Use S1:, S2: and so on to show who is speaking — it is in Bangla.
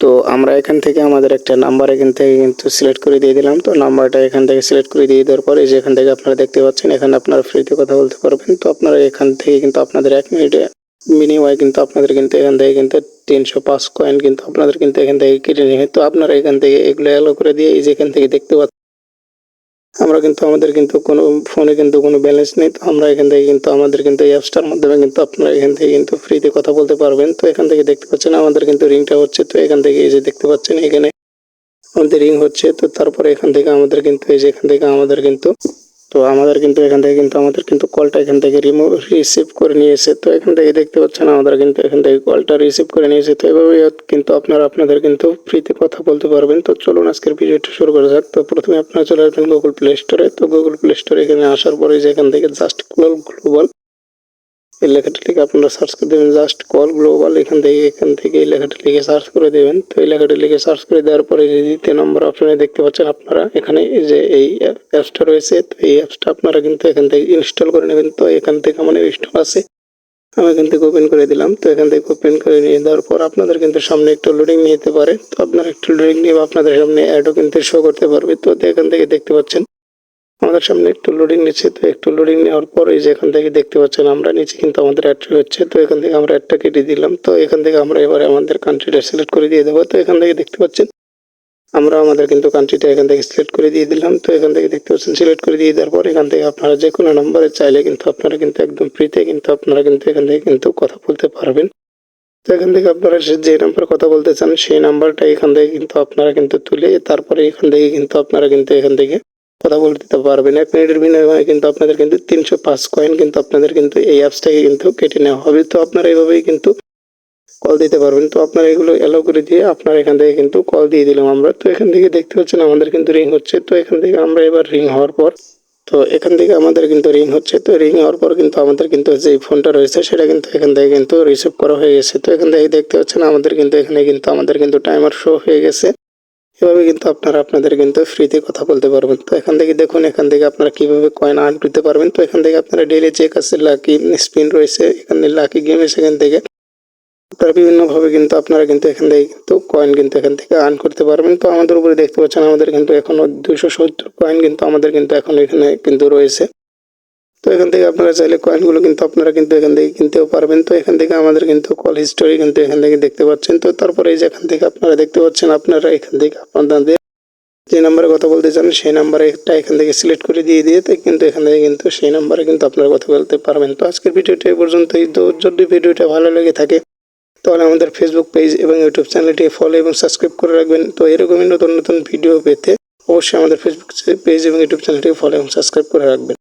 S1: তো আমরা এখান থেকে আমাদের একটা নাম্বার এখান থেকে কিন্তু সিলেক্ট করে দিয়ে দিলাম। তো নাম্বারটা এখান থেকে সিলেক্ট করে দিয়ে দেওয়ার পরে যেখান থেকে আপনারা দেখতে পাচ্ছেন, এখানে আপনারা ফ্রিতে কথা বলতে পারবেন। তো আপনারা এখান থেকে কিন্তু আপনাদের এক মিনিটে বিনিময়ে কিন্তু আপনাদের কিন্তু এখান থেকে কিন্তু তিনশো পাঁচ কয়েন কিন্তু আপনাদের কিন্তু এখান থেকে কেটে নেবে তো আপনারা এখান থেকে এগুলো অ্যালো করে দিয়ে এই যে এখান থেকে দেখতে পাচ্ছেন। আমরা কিন্তু আমাদের কিন্তু কোনো ফোনে কিন্তু কোনো ব্যালেন্স নেই, তো আমরা এখান থেকে কিন্তু আমাদের কিন্তু অ্যাপসটার মাধ্যমে কিন্তু আপনারা এখান থেকে কিন্তু ফ্রিতে কথা বলতে পারবেন। তো এখান থেকে দেখতে পাচ্ছেন আমাদের কিন্তু রিংটা হচ্ছে, তো এখান থেকে এই যে দেখতে পাচ্ছেন এখানে আমাদের রিং হচ্ছে, তো তারপরে এখান থেকে আমাদের কিন্তু এই যে এখান থেকে আমাদের কিন্তু তো আমাদের কিন্তু এখান থেকে কিন্তু আমাদের কিন্তু কলটা এখান থেকে রিমুভ রিসিভ করে নিয়েছে। তো এখান থেকে দেখতে পাচ্ছেন আমাদের কিন্তু এখান থেকে কলটা রিসিভ করে নিয়েছে। তো এভাবে কিন্তু আপনারা আপনাদের কিন্তু ফ্রিতে কথা বলতে পারবেন। তো চলুন আজকের ভিডিওটা শুরু করা যাক। তো প্রথমে আপনারা চলে আসবেন গুগল প্লে স্টোরে তো গুগল প্লে স্টোরে এখানে আসার পরে যে এখান থেকে জাস্ট গ্লোবাল এই লেখাটা লিখে আপনারা সার্চ করে দেবেন জাস্ট কল গ্লোবাল এখান থেকে এখান থেকে এই লেখাটা লিখে সার্চ করে দেবেন। তো এই লেখাটা লিখে সার্চ করে দেওয়ার পরে যে দ্বিতীয় নম্বর অপশনে দেখতে পাচ্ছেন আপনারা, এখানে যে এই অ্যাপসটা রয়েছে, তো এই অ্যাপসটা আপনারা কিন্তু এখান থেকে ইনস্টল করে নেবেন। তো এখান থেকে আমার ইনস্টল আছে, আমি এখান থেকে ওপেন করে দিলাম। তো এখান থেকে ওপেন করে নিয়ে দেওয়ার পর আপনাদের কিন্তু সামনে একটু লোডিং নিতে পারে। তো আপনারা একটু লোডিং নিয়ে আপনাদের সামনে অ্যাডও কিন্তু শো করতে পারবে। তো এখান থেকে দেখতে পাচ্ছেন আমাদের সামনে একটু লোডিং নিচ্ছে তো একটু লোডিং নেওয়ার পর এই যে এখান থেকে দেখতে পাচ্ছেন আমরা নিচে কিন্তু আমাদের অ্যাড হচ্ছে তো এখান থেকে আমরা অ্যাডটা কেটে দিলাম তো এখান থেকে আমরা এবারে আমাদের কান্ট্রিটা সিলেক্ট করে দিয়ে দেবো তো এখান থেকে দেখতে পাচ্ছেন আমরা আমাদের কিন্তু কান্ট্রিটা এখান থেকে সিলেক্ট করে দিয়ে দিলাম তো এখান থেকে দেখতে পাচ্ছেন সিলেক্ট করে দিয়ে দেওয়ার পর এখান থেকে আপনারা যে কোনো নাম্বারে চাইলে কিন্তু আপনারা কিন্তু একদম ফ্রিতে কিন্তু আপনারা কিন্তু এখান থেকে কিন্তু কথা বলতে পারবেন তো এখান থেকে আপনারা যে নাম্বার কথা বলতে চান সেই নাম্বারটা এখান থেকে কিন্তু আপনারা কিন্তু তুলে তারপরে এখান থেকে কিন্তু আপনারা কিন্তু এখান থেকে কথা বলে দিতে পারবেন এক মিনিটের বিনিময়ে কিন্তু আপনাদের কিন্তু তিনশো পাঁচ কয়েন কিন্তু আপনাদের কিন্তু এই অ্যাপস থেকে কিন্তু কেটে নেওয়া হবে। তো আপনারা এইভাবেই কিন্তু কল দিতে পারবেন। তো আপনারা এগুলো অ্যালাউ করে দিয়ে আপনারা এখান থেকে কিন্তু কল দিয়ে দিলাম আমরা। তো এখান থেকে দেখতে পাচ্ছেন আমাদের কিন্তু রিং হচ্ছে। তো এখান থেকে আমরা এবার রিং হওয়ার পর, তো এখান থেকে আমাদের কিন্তু রিং হচ্ছে। তো রিং হওয়ার পর কিন্তু আমাদের কিন্তু যে ফোনটা রয়েছে, সেটা কিন্তু এখান থেকে কিন্তু রিসিভ করা হয়ে গেছে। তো এখান থেকে দেখতে পাচ্ছেন আমাদের কিন্তু এখানে কিন্তু আমাদের কিন্তু টাইমার শো হয়ে গেছে। এভাবে কিন্তু আপনারা আপনাদের কিন্তু ফ্রিতে কথা বলতে পারবেন। তো এখান থেকে দেখুন, এখান থেকে আপনারা কীভাবে কয়েন আর্ন করতে পারবেন। তো এখান থেকে আপনারা ডেইলি চেক আছে লাকি স্পিন রয়েছে, এখানে লাকি গেম এসে এখান থেকে। আপনারা বিভিন্নভাবে কিন্তু আপনারা কিন্তু এখান থেকে কিন্তু কয়েন কিন্তু এখান থেকে আর্ন করতে পারবেন। তো আমাদের উপরে দেখতে পাচ্ছেন, আমাদের কিন্তু এখনও দুশো সত্তর কয়েন কিন্তু আমাদের কিন্তু এখন এখানে কিন্তু রয়েছে। তো এখান থেকে আপনারা চাইলে কয়েনগুলো কিন্তু আপনারা কিন্তু এখান থেকে কিনতেও পারবেন। তো এখান থেকে আমাদের কিন্তু কল হিস্টোরি কিন্তু এখান থেকে দেখতে পাচ্ছেন। তো তারপরে এই যে এখান থেকে আপনারা দেখতে পাচ্ছেন, আপনারা এখান থেকে আপনাদের যে নাম্বারে কথা বলতে চান, সেই নাম্বারে একটা এখান থেকে সিলেক্ট করে দিয়ে দিয়ে কিন্তু এখান থেকে কিন্তু সেই নাম্বারে কিন্তু আপনারা কথা বলতে পারবেন। তো আজকের ভিডিওটা এই পর্যন্তই। তো যদি ভিডিওটা ভালো লেগে থাকে, তাহলে আমাদের ফেসবুক পেজ এবং ইউটিউব চ্যানেলটি ফলো এবং সাবস্ক্রাইব করে রাখবেন। তো এরকমই নতুন নতুন ভিডিও পেতে অবশ্যই আমাদের ফেসবুক পেজ এবং ইউটিউব চ্যানেলটি ফলো এবং সাবস্ক্রাইব করে রাখবেন।